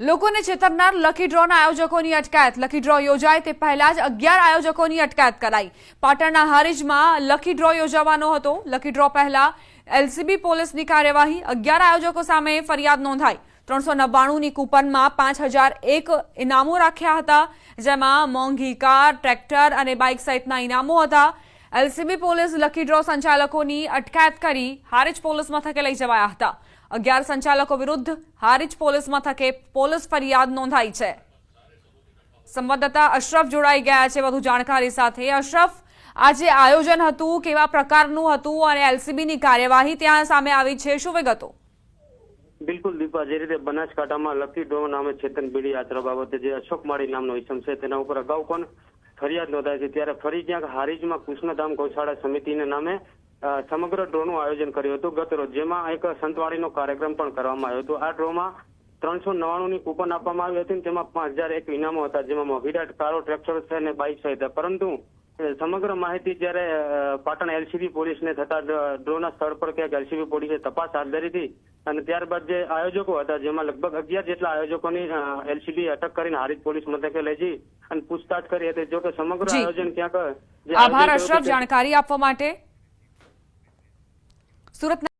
લોકોને છેતરનાર લકી ડ્રોના આયોજકોની અટકાયત. Lucky draw યોજાય તે પહેલા જ અગિયાર આયોજકોની અટકાયત કરાઈ. પાટણના હારીજમાં લકી ડ્રો યોજાવાનો હતો. લકી ડ્રો પહેલા એલસીબી પોલીસની કાર્યવાહી અગિયાર આયોજકો સામે ફરિયાદ નોંધાઈ. ત્રણસો નવ્વાણુંની કૂપનમાં પાંચ હજાર એક ઇનામો રાખ્યા હતા, જેમાં મોંઘી કાર, ટ્રેક્ટર અને બાઇક સહિતના ઇનામો હતા. એલસીબી પોલીસ લકી ડ્રો સંચાલકોની અટકાયત કરી હારીજ પોલીસ મથકે લઈ જવાયા હતા. અગિયાર સંચાલકો વિરુદ્ધ હારીજ પોલીસ મથકે પોલીસ ફરિયાદ નોંધાઈ છે. સંવાદદાતા અશરફ જોડાઈ ગયા છે વધુ જાણકારી સાથે. અશરફ, આજે આયોજન હતું, કેવા પ્રકારનું હતું અને એલસીબીની કાર્યવાહી ત્યાં સામે આવી છે? શું વિગતો? બિલકુલ દીપા, જે રીતે બનાસકાંઠામાં લકી ડ્રો નામે છેતનબીડી યાત્રા બાબતે જે અશોક માળી નામનો ઇસમ છે, તેના ઉપર અગાઉ પણ ફરિયાદ નોંધાઈ છે. ત્યારે ફરી ક્યાંક હારીજમાં કૃષ્ણધામ ગૌશાળા સમિતિના નામે સમગ્ર ડ્રોનું આયોજન કર્યું હતું ગત રોજ, જેમાં એક સંતવાડીનો કાર્યક્રમ પણ કરવામાં આવ્યો હતો. આ ડ્રોમાં ત્રણસો નવ્વાણુંની કૂપન આપવામાં આવી હતી તેમાં પાંચ હજાર એક ઇનામો હતા, જેમાં મોઘીડા કારો ટ્રેક્ટર છે અને બાઇક સહિત પરંતુ સમગ્ર માહિતી જ્યારે પાટણ એલસીબી પોલીસને થતા ડ્રોના સ્થળ પર ક્યાંક એલસીબી પોલીસે તપાસ હાથ ધરી હતી અને ત્યારબાદ જે આયોજકો હતા જેમાં લગભગ અગિયાર જેટલા આયોજકોની એલસીબી અટક કરીને હારીજ પોલીસ મથકે લઈ જઈ અને પૂછતાછ કરી હતી. જો કે સમગ્ર આયોજન ક્યાંક આભાર અશરફ જાણકારી આપવા માટે. સુરતના